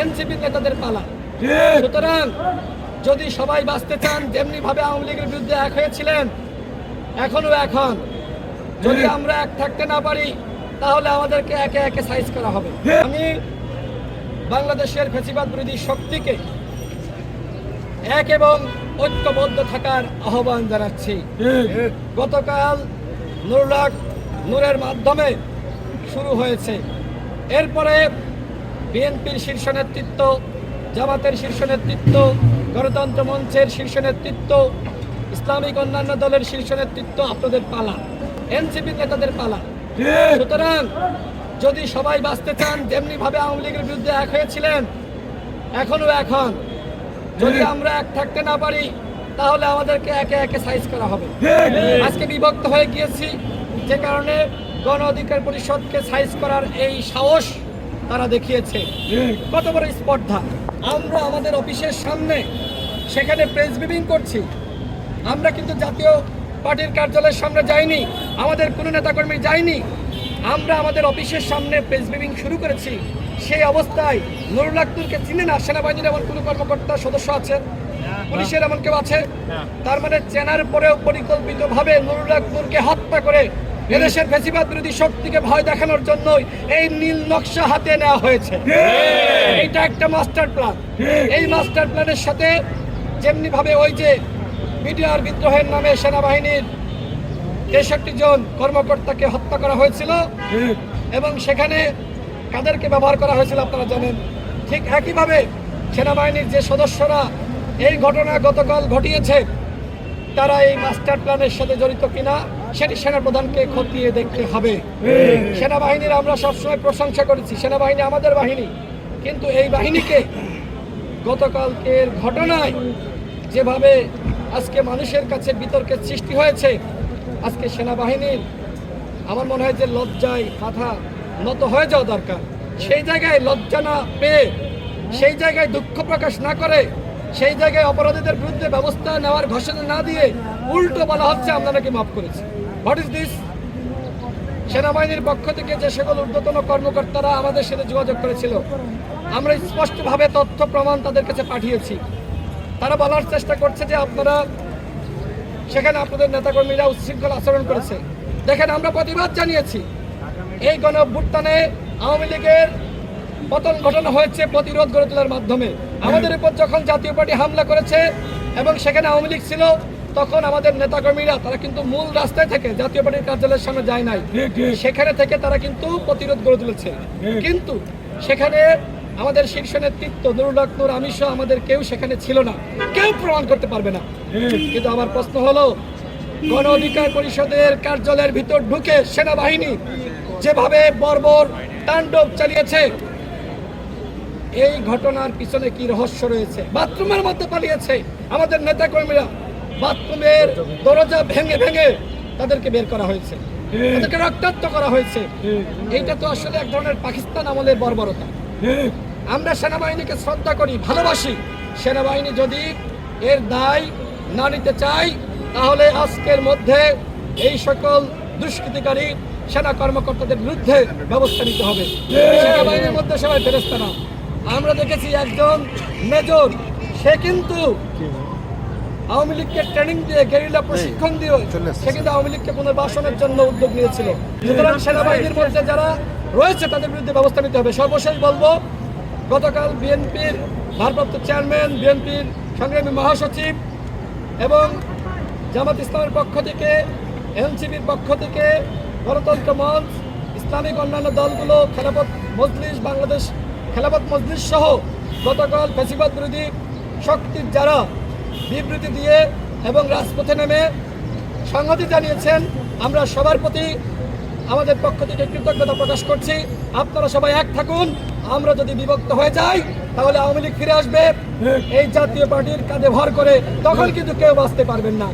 NCP নেতাদের পালা। সুতরাং যদি সবাই বাঁচতে চান যেমনি ভাবে আওয়ামী লীগের বিরুদ্ধে এক হয়েছিলেন এখনও এখন যদি আমরা এক থাকতে না পারি তাহলে আমাদেরকে একে একে সাইজ করা হবে। আমি বাংলাদেশের ফেসিবাদ বিরোধী শক্তিকে এক এবং ঐক্যবদ্ধ থাকার আহ্বান জানাচ্ছি। গতকাল নুরুলাক নূরের মাধ্যমে শুরু হয়েছে। এরপরে বিএনপির শীর্ষ নেতৃত্ব, জামাতের শীর্ষ নেতৃত্ব, গণতন্ত্র মঞ্চের শীর্ষ নেতৃত্ব, ইসলামিক অন্যান্য দলের শীর্ষ নেতৃত্ব আপনাদের পালা। এনসিপি নেতাদের পালা। সুতরাং যদি সবাই বাঁচতে চান যেমনি ভাবে আওয়ামী লীগের বিরুদ্ধে এক হয়েছিলেন এখনও এখন যদি আমরা এক থাকতে না পারি, তাহলে আমাদেরকে একে একে সাইজ করা হবে। আজকে বিভক্ত হয়ে গিয়েছি, যে কারণে গণ অধিকার পরিষদকে সাইজ করার এই সাহস তারা দেখিয়েছে। কত বড় স্পর্ধা। আমরা আমাদের অফিসের সামনে সেখানে প্রেস ব্রিফিং করছি। আমরা কিন্তু জাতীয় পার্টির কার্যালয়ের সামনে যাইনি আমাদের কোনো নেতাকর্মী যায়নি। আমরা আমাদের অফিসের সামনে প্রেস ব্রিফিং শুরু করেছি। সেই অবস্থায় নুরুল আক্তুরকে চিনে না সেনাবাহিনীর এমন কোনো কর্মকর্তা সদস্য আছে? পুলিশের এমন কেউ আছে? তার মানে চেনার পরেও পরিকল্পিতভাবে নুরুল আক্তুরকে হত্যা করে এদেশের ফেসিবাদ বিরোধী শক্তিকে ভয় দেখানোর জন্যই এই নীল নকশা হাতে নেওয়া হয়েছে। এটা একটা মাস্টার প্ল্যান। এই মাস্টার প্ল্যানের সাথে যেমনি ভাবে ওই যে বিডিআর বিদ্রোহের নামে সেনাবাহিনীর তেষট্টি জন কর্মকর্তাকে হত্যা করা হয়েছিল এবং সেখানে কাদেরকে ব্যবহার করা হয়েছিল আপনারা জানেন। ঠিক একইভাবে সেনাবাহিনীর যে সদস্যরা এই ঘটনা গতকাল ঘটিয়েছে তারা এই মাস্টার প্ল্যানের সাথে জড়িত কিনা সেটি সেনাপ্রধানকে খতিয়ে দেখতে হবে। সেনাবাহিনীর আমরা সবসময় প্রশংসা করেছি। সেনাবাহিনী আমাদের বাহিনী। কিন্তু এই বাহিনীকে গতকালকের ঘটনায় যেভাবে আজকে মানুষের কাছে বিতর্কের সৃষ্টি হয়েছে, আজকে সেনাবাহিনীর আমার মনে হয় যে লজ্জায় মাথা নত হয়ে যাওয়া দরকার। সেই জায়গায় লজ্জা না পেয়ে, সেই জায়গায় দুঃখ প্রকাশ না করে সেই জায়গায় অপরাধীদের বিরুদ্ধে ব্যবস্থা নেওয়ার ঘোষণা না দিয়ে উল্টো বলা হচ্ছে, আমরা নাকি মাফ করেছি। হোয়াট ইজ দিস সেনাবাহিনীর পক্ষ থেকে যে সকল ঊর্ধ্বতন কর্মকর্তারা আমাদের সাথে যোগাযোগ করেছিল, আমরা স্পষ্টভাবে তথ্য প্রমাণ তাদের কাছে পাঠিয়েছি। তারা বলার চেষ্টা করছে যে আপনারা সেখানে আপনাদের নেতাকর্মীরা উচ্ছৃঙ্খল আচরণ করেছে। দেখেন, আমরা প্রতিবাদ জানিয়েছি। এই গণ অভ্যুত্থানে আওয়ামী লীগের পতন ঘটনা হয়েছে প্রতিরোধ গড়ে তোলার মাধ্যমে। আমাদের উপর যখন জাতীয় পার্টি হামলা করেছে এবং সেখানে আওয়ামী লীগ ছিল তখন আমাদের নেতাকর্মীরা তারা কিন্তু মূল রাস্তায় থেকে জাতীয় পার্টির কার্যালয়ের সামনে যায় নাই। সেখানে থেকে তারা কিন্তু প্রতিরোধ গড়ে তুলেছে। কিন্তু সেখানে আমাদের শীর্ষ নেতৃত্ব নুরুল হক নূর আমি সহ আমাদের কেউ সেখানে ছিল না। কেউ প্রমাণ করতে পারবে না। কিন্তু আমার প্রশ্ন হলো গণ অধিকার পরিষদের কার্যালয়ের ভিতর ঢুকে সেনাবাহিনী যেভাবে বর্বর তাণ্ডব চালিয়েছে এই ঘটনার পিছনে কি রহস্য রয়েছে? বাথরুমের মধ্যে পালিয়েছে আমাদের নেতা কর্মীরা বাথরুমের দরজা ভেঙে ভেঙে তাদেরকে বের করা হয়েছে। তাদেরকে রক্তাক্ত করা হয়েছে। এইটা তো আসলে এক ধরনের পাকিস্তান আমলের বর্বরতা। আমরা সেনাবাহিনীকে শ্রদ্ধা করি, ভালোবাসি। সেনাবাহিনী যদি এর দায় না নিতে চাই তাহলে আজকের মধ্যে এই সকল দুষ্কৃতিকারী, সেনা কর্মকর্তাদের বিরুদ্ধে ব্যবস্থা নিতে হবে। সেনাবাহিনীর মধ্যে সবাই ফেরস্তা না আমরা দেখেছি একজন মেজর সে কিন্তু আওয়ামী লীগকে ট্রেনিং দিয়ে গেরিলা প্রশিক্ষণ দিয়ে সে কিন্তু আওয়ামী লীগকে পুনর্বাসনের জন্য উদ্যোগ নিয়েছিল। সুতরাং সেনাবাহিনীর মধ্যে যারা রয়েছে তাদের বিরুদ্ধে ব্যবস্থা নিতে হবে। সর্বশেষ বলব গতকাল বিএনপির ভারপ্রাপ্ত চেয়ারম্যান বিএনপির সংগ্রামী মহাসচিব এবং জামাত ইসলামের পক্ষ থেকে এনসিপির পক্ষ থেকে গণতন্ত্র মঞ্চ ইসলামিক অন্যান্য দলগুলো খেলাপথ মজলিস বাংলাদেশ খেলাপথ মজলিস সহ গতকাল ফেসিবাদ বিরোধী শক্তির যারা বিবৃতি দিয়ে এবং রাজপথে নেমে সংহতি জানিয়েছেন, আমরা সবার প্রতি আমাদের পক্ষ থেকে কৃতজ্ঞতা প্রকাশ করছি। আপনারা সবাই এক থাকুন, আমরা যদি বিভক্ত হয়ে যাই, তাহলে আওয়ামী লীগ ফিরে আসবে। এই জাতীয় পার্টির কাঁধে ভর করে তখন কিন্তু কেউ বাঁচতে পারবেন না।